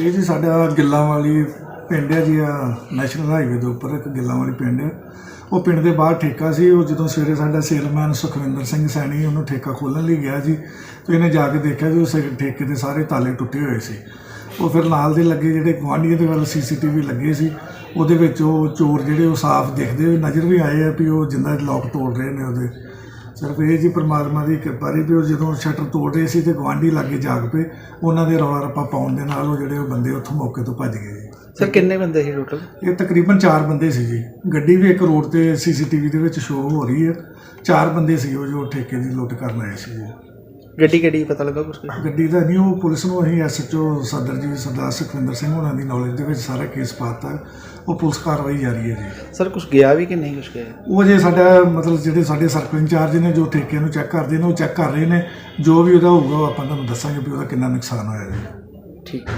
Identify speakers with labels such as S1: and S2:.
S1: ਇਹ ਜੀ ਸਾਡਾ ਗਿੱਲਾਂ ਵਾਲੀ ਪਿੰਡ ਹੈ ਜੀ ਆ ਨੈਸ਼ਨਲ ਹਾਈਵੇ ਦੇ ਉੱਪਰ, ਇੱਕ ਗਿੱਲਾਂ ਵਾਲੀ ਪਿੰਡ। ਹੈ ਉਹ ਪਿੰਡ ਦੇ ਬਾਹਰ ਠੇਕਾ ਸੀ, ਉਹ ਜਦੋਂ ਸਵੇਰੇ ਸਾਡਾ ਸੇਲਮੈਨ ਸੁਖਵਿੰਦਰ ਸਿੰਘ ਸੈਣੀ ਉਹਨੂੰ ਠੇਕਾ ਖੋਲ੍ਹਣ ਲਈ ਗਿਆ ਜੀ, ਤੇ ਇਹਨੇ ਜਾ ਕੇ ਦੇਖਿਆ ਵੀ ਉਸ ਠੇਕੇ ਦੇ ਸਾਰੇ ਤਾਲੇ ਟੁੱਟੇ ਹੋਏ ਸੀ। ਉਹ ਫਿਰ ਨਾਲ ਦੇ ਲੱਗੇ ਜਿਹੜੇ ਗੁਆਂਢੀਆਂ ਦੇ ਵੱਲ ਸੀਸੀਟੀਵੀ ਲੱਗੇ ਸੀ, ਉਹਦੇ ਵਿੱਚ ਉਹ ਚੋਰ ਜਿਹੜੇ ਉਹ ਸਾਫ਼ ਦਿਖਦੇ ਹੋਏ ਨਜ਼ਰ ਵੀ ਆਏ ਆ ਵੀ ਉਹ ਜਿੰਦਾ ਲੋਕ ਤੋੜ ਰਹੇ ਨੇ ਉਹਦੇ। ਸਿਰਫ ਇਹ ਜੀ ਪਰਮਾਤਮਾ ਦੀ ਕਿਰਪਾ ਰਹੀ ਵੀ ਉਹ ਜਦੋਂ ਸ਼ਟਰ ਤੋੜ ਰਹੇ ਸੀ ਤੇ ਗਵਾਂਢੀ ਲਾਗੇ ਜਾਗ ਪਏ ਉਹਨਾਂ ਦੇ ਰੌਲਾ ਰੱਪਾ ਪਾਉਣ ਦੇ ਨਾਲ ਉਹ ਜਿਹੜੇ ਉਹ ਬੰਦੇ ਉੱਥੋਂ ਮੌਕੇ ਤੋਂ ਭੱਜ ਗਏ
S2: ਸਰ ਕਿੰਨੇ ਬੰਦੇ ਸੀ ਟੋਟਲ
S1: ਇਹ ਤਕਰੀਬਨ 4 ਬੰਦੇ ਸੀ ਜੀ। ਗੱਡੀ ਵੀ ਇੱਕ ਰੋਡ ਤੇ ਸੀਸੀਟੀਵੀ ਦੇ ਵਿੱਚ ਸ਼ੋਅ ਹੋ ਰਹੀ ਹੈ। ਚਾਰ ਬੰਦੇ ਸੀ ਉਹ ਜੋ ਠੇਕੇ ਦੀ ਲੁੱਟ ਕਰਨ ਆਏ ਸੀ
S2: ਗੱਡੀ ਕਿਹੜੀ ਪਤਾ ਲੱਗਾ ਕੁਛ?
S1: ਗੱਡੀ ਦਾ ਨਹੀਂ ਉਹ ਪੁਲਿਸ ਨੂੰ ਅਸੀਂ ਐਸਐਚਓ ਸਦਰ ਜੀ ਸਰਦਾਰ ਸੁਖਵਿੰਦਰ ਸਿੰਘ ਉਹਨਾਂ ਦੀ ਨੌਲੇਜ ਦੇ ਵਿੱਚ ਸਾਰਾ ਕੇਸ ਪਾਤਾ ਉਹ ਪੁਲਿਸ ਕਾਰਵਾਈ ਜਾਰੀ ਹੈ ਜੀ।
S2: ਸਰ ਕੁਛ ਗਿਆ ਵੀ ਕਿ ਨਹੀਂ ਕੁਛ ਗਿਆ?
S1: ਉਹ ਜੇ ਸਾਡਾ ਮਤਲਬ ਜਿਹੜੇ ਸਾਡੇ ਸਰਕਲ ਇੰਚਾਰਜ ਨੇ ਜੋ ਠੇਕੇ ਨੂੰ ਚੈੱਕ ਕਰਦੇ ਨੇ ਉਹ ਚੈੱਕ ਕਰ ਰਹੇ ਨੇ। ਜੋ ਵੀ ਉਹਦਾ ਹੋਊਗਾ ਉਹ ਆਪਾਂ ਤੁਹਾਨੂੰ ਦੱਸਾਂਗੇ ਵੀ ਉਹਦਾ ਕਿੰਨਾ ਨੁਕਸਾਨ ਹੋਇਆ ਜੀ
S2: ਠੀਕ।